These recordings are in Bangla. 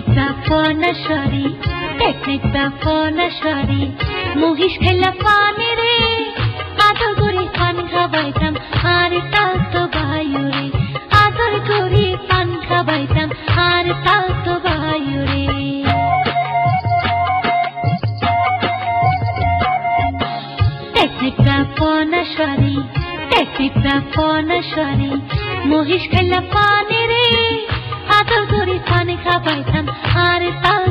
ফনসরি টেকনিক বা ফনসরি মহিষ খেলা ফানে রে, আদর করে পান খাবাইতাম আর তাও তো বায়ুরে আদর করে পান খাবাইতাম আর তাও তো বায়ুরে টেকনিক বা ফনসরি টেকনিক বা মহিষ খেলা ফানে রে पाथर गोरी थाने खा पैथन आरे ताल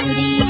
गौरी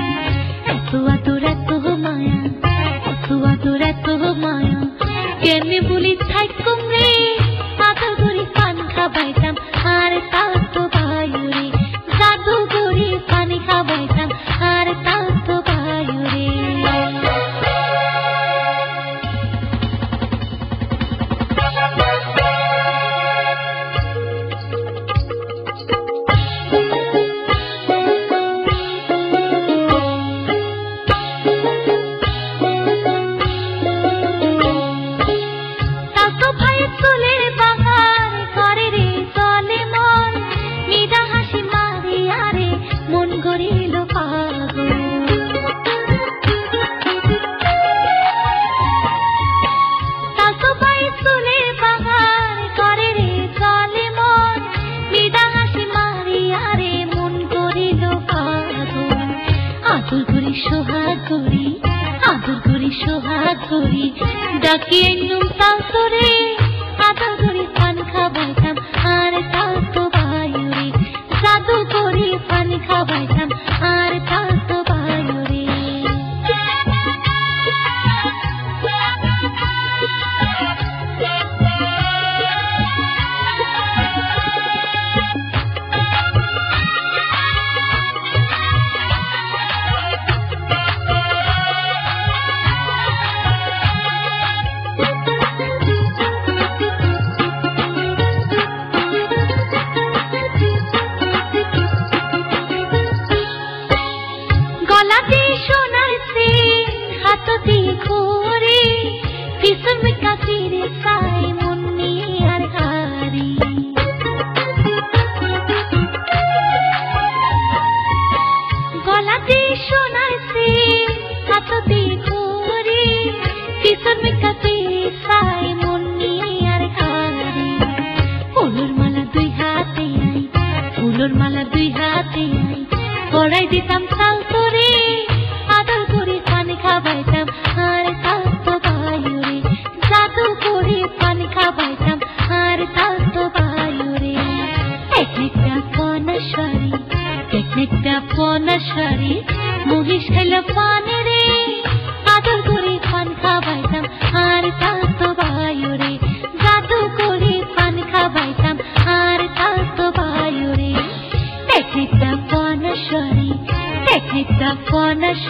করি আদর করি সোহাগ করি ডাকিয়ে নুম পাল তোরে দিতাম সাল তোরে আদর করে পান খাবাইতাম আর বায়ুরে জাদু করে পান খাবাইতাম আর থাকতো বায়ুরে। একটা পনা একটা মহিষ খেলা পান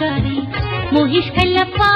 भिकारी मोहिश कल्लप्पा